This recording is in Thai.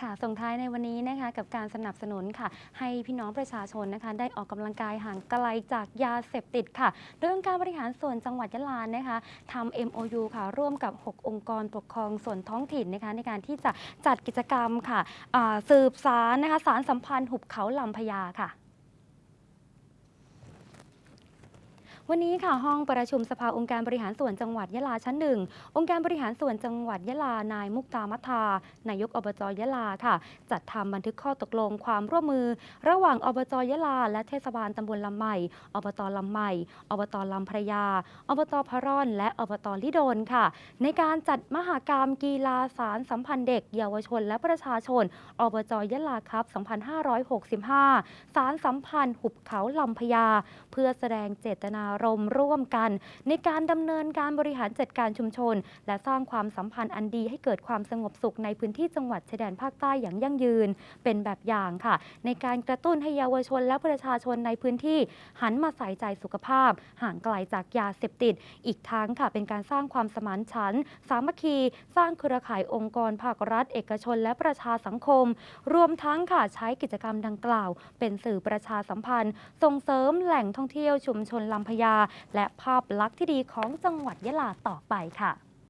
ค่ะส่งท้ายในวันนี้นะคะกับการสนับสนุนค่ะ ให้พี่น้องประชาชนนะคะ ได้ออกกำลังกายห่างไกลจากยาเสพติดค่ะ โดยองค์การบริหารส่วนจังหวัดยะลานะคะทำ MOU ค่ะ ร่วมกับ 6 องค์กรปกครองส่วนท้องถิ่นนะคะ ในการที่จะจัดกิจกรรมค่ะสืบสารนะคะสารสัมพันธ์หุบเขาลำพญาค่ะ วันนี้ค่ะห้องประชุมสภาองค์การบริหารส่วนจังหวัดยะลาชั้นหนึ่งองค์การบริหารส่วนจังหวัดยะลานายมุกตามัทานายกอบจยะลาค่ะ จัดทำบันทึกข้อตกลงความร่วมมือ ระหว่างอบจยะลา และเทศบาลตำบลลำใหม่อบตลำใหม่อบตลำพระยาอบตพร่อน และอบตลิโดนค่ะ ในการจัดมหากรรมกีฬาสารสัมพันธ์เด็ก เยาวชน และประชาชนอบจยะลาครับ 2565 สารสัมพันธ์หุบเขาลำพญาเพื่อแสดงเจตนารมณ์ร่วมกัน ในการดำเนินการบริหารจัดการชุมชน และสร้างความสัมพันธ์อันดีให้เกิดความสงบสุขในพื้นที่จังหวัดชายแดนภาคใต้อย่างยั่งยืน เป็นแบบอย่างค่ะ ในการกระตุ้นให้เยาวชนและประชาชนในพื้นที่ หันมาใส่ใจสุขภาพ ห่างไกลจากยาเสพติด อีกทั้งค่ะ เป็นการสร้างความสมานฉันท์สามัคคี สร้างเครือข่ายองค์กรภาครัฐ เอกชน และประชาสังคม รวมทั้งค่ะใช้กิจกรรมดังกล่าว เป็นสื่อประชาสัมพันธ์ ส่งเสริมแหล่งท่องเที่ยวชุมชนลำพญา และภาพลักษณ์ที่ดีของจังหวัดยะลาต่อไปค่ะ